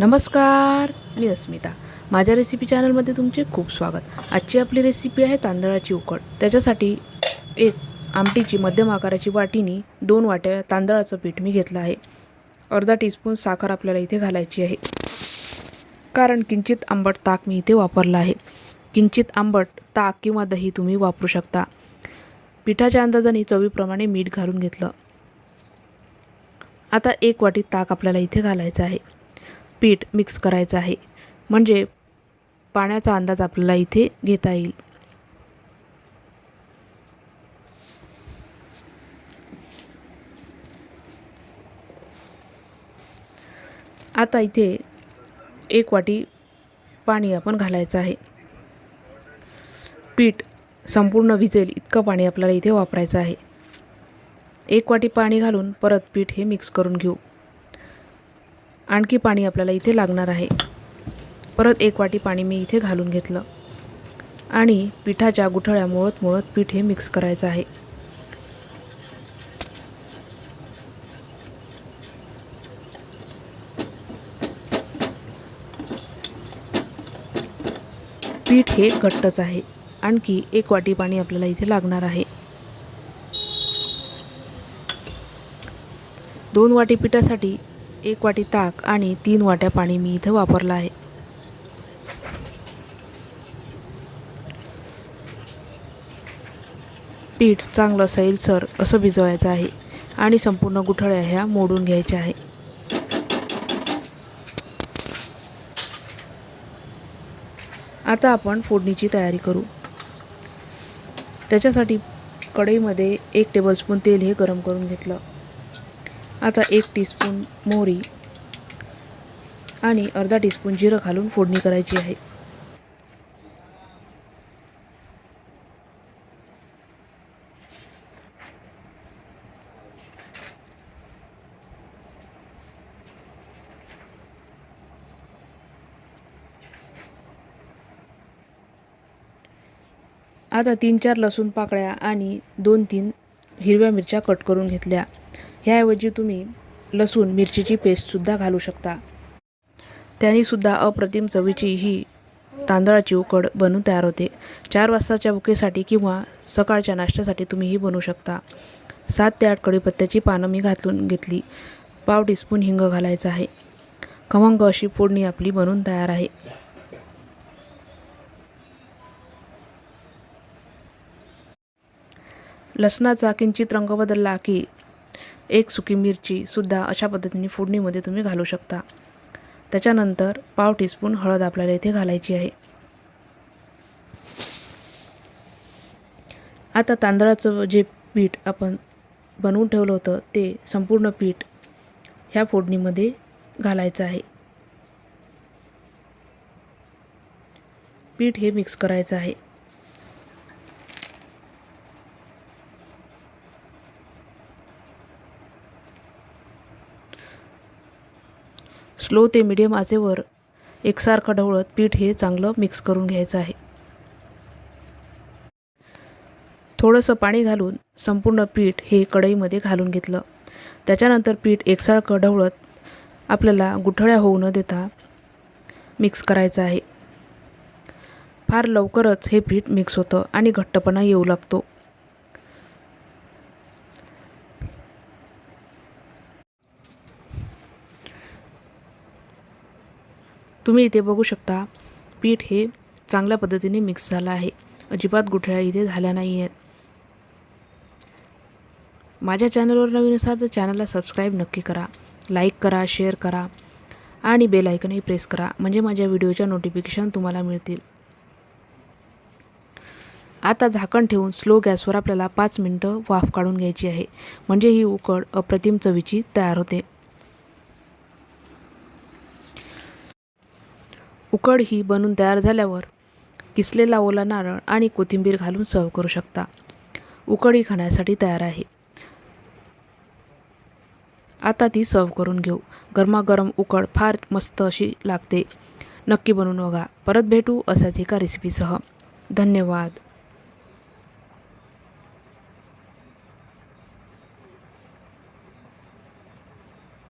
नमस्कार मी अस्मिता. माझ्या रेसिपी चॅनलमध्ये तुमचे खूप स्वागत. आजची आपली रेसिपी आहे तांदळाची उकड. त्याच्यासाठी एक आमटीची मध्यम आकाराची वाटीनी दोन वाट्या तांदळाचं पीठ मी घेतलं आहे. अर्धा टीस्पून साखर आपल्याला इथे घालायची आहे. कारण किंचित आंबट ताक मी इथे वापरलं आहे. किंचित आंबट ताक किंवा दही तुम्ही वापरू शकता. पिठाच्या अंदाजाने चवीप्रमाणे मीठ घालून घेतलं. आता एक वाटी ताक आपल्याला इथे घालायचं आहे. पीठ मिक्स करायचं आहे. म्हणजे पाण्याचा अंदाज आपल्याला इथे घेता येईल. आता इथे एक वाटी पाणी आपण घालायचं आहे. पीठ संपूर्ण विजेल इतकं पाणी आपल्याला इथे वापरायचं आहे. एक वाटी पाणी घालून परत पीठ हे मिक्स करून घेऊ. आणखी पाणी आपल्याला इथे लागणार आहे. परत एक वाटी पाणी मी इथे घालून घेतलं. आणि पिठाच्या गुठळ्या मोळत मोळत पीठ हे मिक्स करायचं आहे. पीठ हे घट्टच आहे. आणखी एक वाटी पाणी आपल्याला इथे लागणार आहे. दोन वाटी पिठासाठी एक वाटी ताक आणि तीन वाट्या पाणी मी इथं वापरलं आहे. पीठ चांगलं सैलसर असं भिजवायचं आहे आणि संपूर्ण गुठळ्या ह्या मोडून घ्यायच्या आहे. आता आपण फोडणीची तयारी करू. त्याच्यासाठी कढईमध्ये एक टेबलस्पून तेल हे गरम करून घेतलं. आता एक टीस्पून मोहरी आणि अर्धा टीस्पून जिरं घालून फोडणी करायची आहे. आता तीन चार लसूण पाकळ्या आणि दोन तीन हिरव्या मिरच्या कट करून घेतल्या. ह्याऐवजी तुम्ही लसूण मिरचीची पेस्टसुद्धा घालू शकता. त्यानेसुद्धा अप्रतिम चवीची ही तांदळाची उकड बनून तयार होते. चार वाजताच्या बुकेसाठी किंवा सकाळच्या नाश्त्यासाठी तुम्ही ही बनवू शकता. सात ते आठ कढीपत्त्याची पानं मी घातून घेतली. पाव टीस्पून हिंग घालायचं आहे. खमंग अशी फोडणी आपली बनून तयार आहे. लसणाचा किंचित रंग बदलला की एक सुकी मिरचीसुद्धा अशा पद्धतीने फोडणीमध्ये तुम्ही घालू शकता. त्याच्यानंतर पाव टीस्पून हळद आपल्याला इथे घालायची आहे. आता तांदळाचं जे पीठ आपण बनवून ठेवलं होतं ते संपूर्ण पीठ ह्या फोडणीमध्ये घालायचं आहे. पीठ हे मिक्स करायचं आहे. स्लो ते मिडियम आचेवर एकसारखं ढवळत पीठ हे चांगलं मिक्स करून घ्यायचं आहे. थोडंसं पाणी घालून संपूर्ण पीठ हे कढईमध्ये घालून घेतलं. त्याच्यानंतर पीठ एकसारखं ढवळत आपल्याला गुठळ्या होऊ न देता मिक्स करायचं आहे. फार लवकरच हे पीठ मिक्स होतं आणि घट्टपणा येऊ लागतो. तुम्ही इथे बघू शकता पीठ हे चांगल्या पद्धतीने मिक्स झालं आहे. अजिबात गुठळ्या इथे झाल्या नाही आहेत माझ्या चॅनलवर नवीन असाल तर चॅनलला सबस्क्राईब नक्की करा लाईक करा शेअर करा आणि बेल आयकनही प्रेस करा म्हणजे माझ्या व्हिडिओच्या नोटिफिकेशन तुम्हाला मिळतील. आता झाकण ठेवून स्लो गॅसवर आपल्याला पाच मिनटं वाफ काढून घ्यायची आहे. म्हणजे ही उकड अप्रतिम चवीची तयार होते. उकड ही बनून तयार झाल्यावर किसलेला ओला नारळ आणि कोथिंबीर घालून सर्व करू शकता. उकड ही खाण्यासाठी तयार आहे. आता ती सर्व करून घेऊ. गरमागरम उकड फार मस्त अशी लागते. नक्की बनवून बघा. परत भेटू असाच एका रेसिपीसह धन्यवाद.